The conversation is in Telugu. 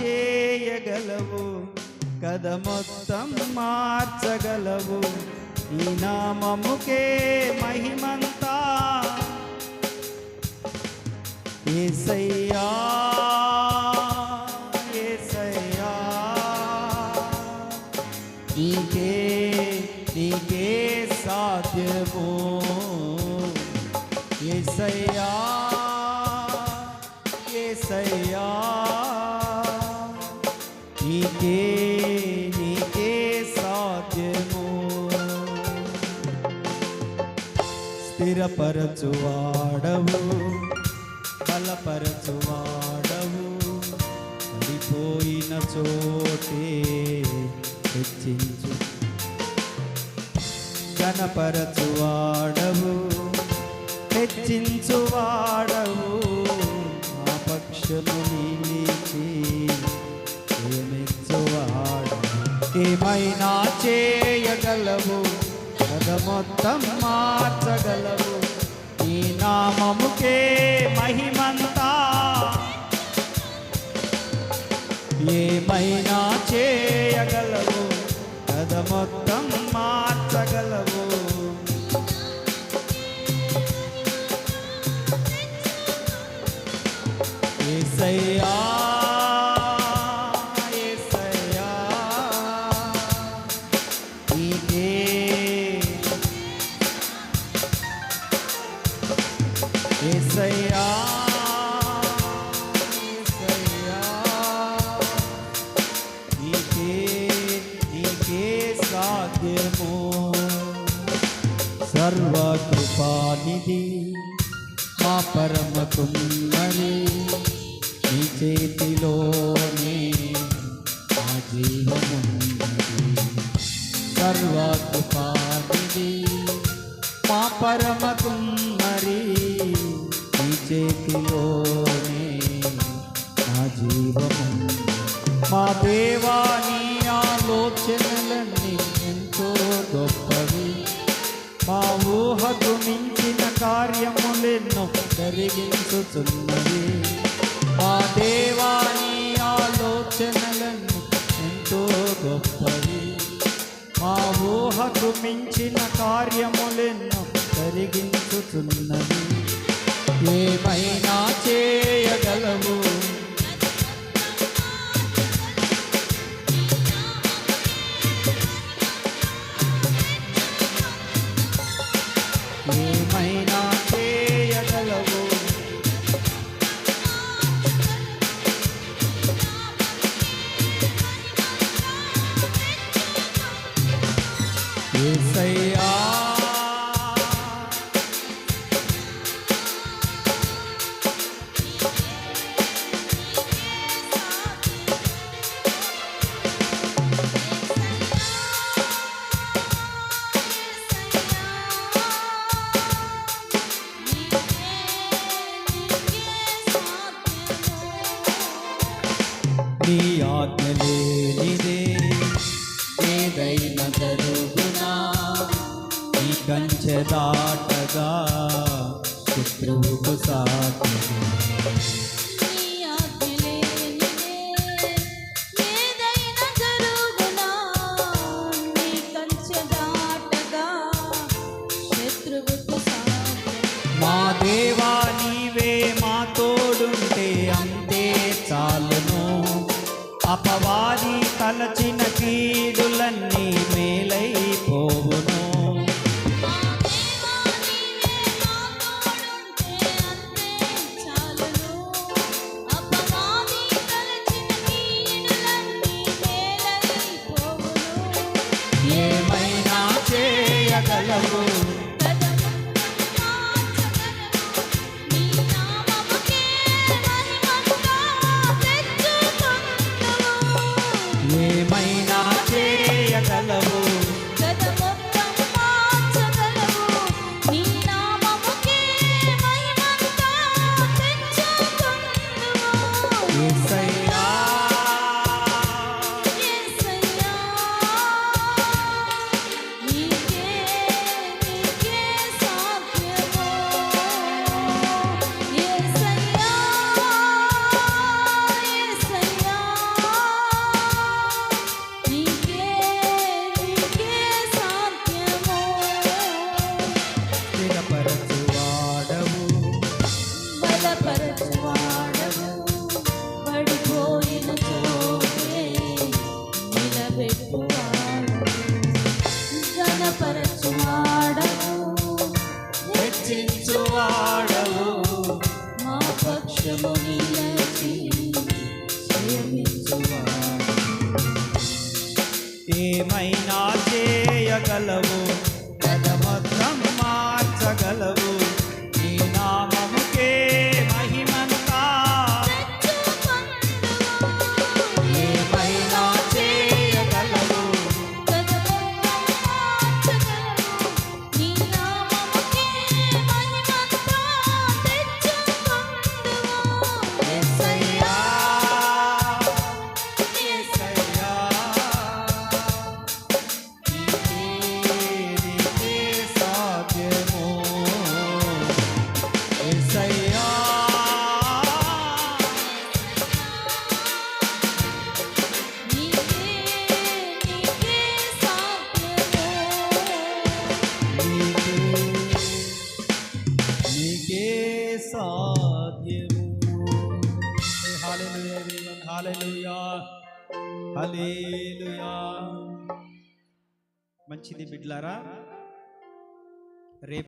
చేయగలవు. కథ మొత్తం మార్చగలవు. ఈ నామముకే మహిమంతా. ఏసయ్యా ఏసయ్యా. నీకే నీకే సాధ్యము. ఏసయ్యా ఏసయ్యా. నీకే నీకే సాధ్యము. స్థిరపరచువాడవు బలపరచువాడవు. పడిపోయిన చోటే హెచ్చించు. గణపరచువాడవు హెచ్చించువాడవు. ఆ పక్షము నిలిచి ఏమైనా చేయగలవు. కథ మొత్తం మార్చగలవు. ఈ నామముకే మహిమంతా. ఏమైనా చేయగలవు. కథ మొత్తం మార్చగలవు. ఏసయ్యా ఏసయ్యా ఏసయ్యా నీకే నీకే సాధ్యము. సర్వకృపానిధి మా పరమ కుమ్మరి నీ చేతిలోనే మా జీవమున్నది. సర్వకృపానిధి మా పరమ కుమ్మరి చేతిలోనే నా జీవము. మా దేవాని ఆలోచనలన్నీ ఎంతో గొప్పవి. మా ఊహకు మించిన కార్యములెన్నో జరిగించుతున్నవి మా దేవాని ఆలోచనలను ఎంతో గొప్పవి. మా ఊహకు మించిన తోడుంటే అంతే చాలును. అపవాది తలచిన కీడులన్నీ మేలైపోవును. ఏమైనా చేయగలవు? I love. you. రక్షించువాడవు. మా పక్షము నిలచి ఏమైనా చేయగలవు? మంచిది బిడ్లారా రేపు